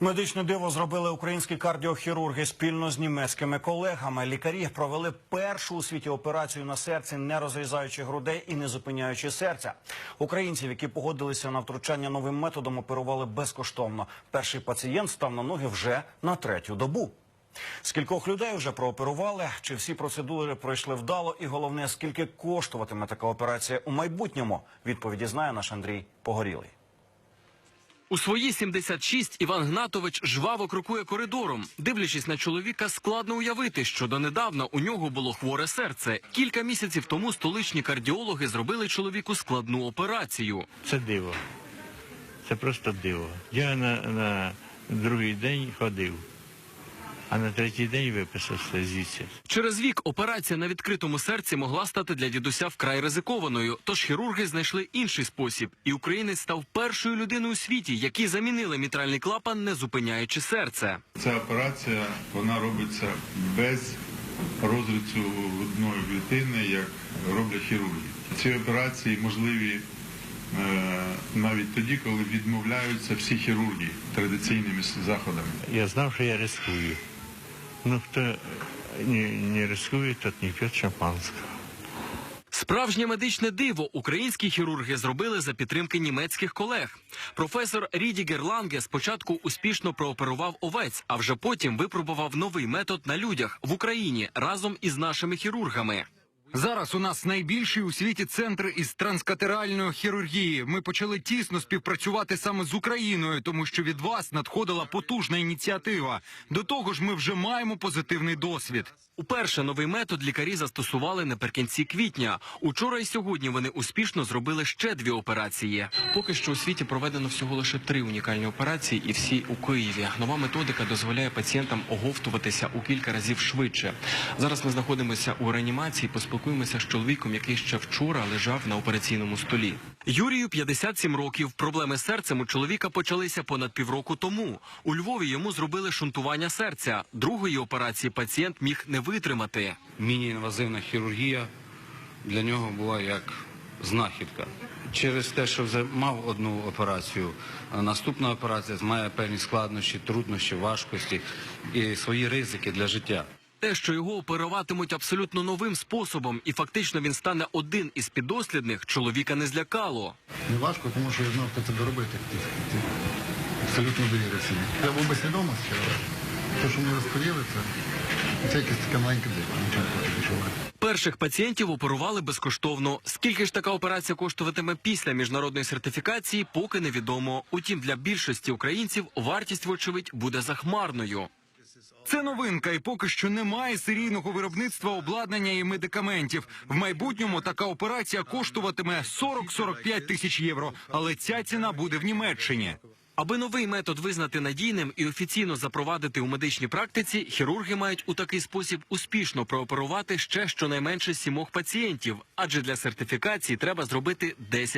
Медичне диво зробили українські кардіохірурги спільно з німецькими колегами. Лікарі провели першу у світі операцію на серці, не розрізаючи грудей і не зупиняючи серця. Українців, які погодилися на втручання новим методом, оперували безкоштовно. Перший пацієнт став на ноги вже на третю добу. Скількох людей вже прооперували? Чи всі процедури пройшли вдало? І головне, скільки коштуватиме така операція у майбутньому? Відповіді знає наш Андрій Погорілий. У свої 76 Іван Гнатович жваво крокує коридором. Дивлячись на чоловіка, складно уявити, що донедавна у нього було хворе серце. Кілька місяців тому столичні кардіологи зробили чоловіку складну операцію. Це диво. Це просто диво. Я на, на другий день ходив, а на третій день виписався звідси. Через вік операція на відкритому серці могла стати для дідуся вкрай ризикованою. Тож хірурги знайшли інший спосіб, і українець став першою людиною у світі, які замінили мітральний клапан, не зупиняючи серце. Ця операція вона робиться без розрицю грудної клітини, як роблять хірурги. Ці операції можливі е, навіть тоді, коли відмовляються всі хірурги традиційними заходами. Я знав, що я рискую. Ну, хто не, не рискує, тот не п'є шампанського. Справжнє медичне диво українські хірурги зробили за підтримки німецьких колег. Професор Ріді Герланге спочатку успішно прооперував овець, а вже потім випробував новий метод на людях в Україні разом із нашими хірургами. Зараз у нас найбільший у світі центр із транскатеральної хірургії. Ми почали тісно співпрацювати саме з Україною, тому що від вас надходила потужна ініціатива. До того ж, ми вже маємо позитивний досвід. Уперше новий метод лікарі застосували наприкінці квітня. Учора і сьогодні вони успішно зробили ще дві операції. Поки що у світі проведено всього лише три унікальні операції, і всі у Києві. Нова методика дозволяє пацієнтам оговтуватися у кілька разів швидше. Зараз ми знаходимося у реанімації. Поспілкуємося з чоловіком, який ще вчора лежав на операційному столі. Юрію 57 років. Проблеми з серцем у чоловіка почалися понад півроку тому. У Львові йому зробили шунтування серця. Другої операції пацієнт міг не витримати. міні-інвазивна хірургія для нього була як знахідка. Через те, що вже мав одну операцію, наступна операція має певні складнощі, труднощі, важкості і свої ризики для життя. Те, що його оперуватимуть абсолютно новим способом, і фактично він стане один із піддослідних, чоловіка не злякало. Не важко, тому що я знав, хто це робити. Ти, ти абсолютно довірив собі. Я був би свідомості, але те, що мені розповіли, це, це нічого не хочу відчувати. Перших пацієнтів оперували безкоштовно. Скільки ж така операція коштуватиме після міжнародної сертифікації, поки невідомо. Утім, для більшості українців вартість, вочевидь, буде захмарною. Це новинка, і поки що немає серійного виробництва обладнання і медикаментів. В майбутньому така операція коштуватиме 40-45 тисяч євро, але ця ціна буде в Німеччині. Аби новий метод визнати надійним і офіційно запровадити у медичній практиці, хірурги мають у такий спосіб успішно прооперувати ще щонайменше сімох пацієнтів, адже для сертифікації треба зробити 10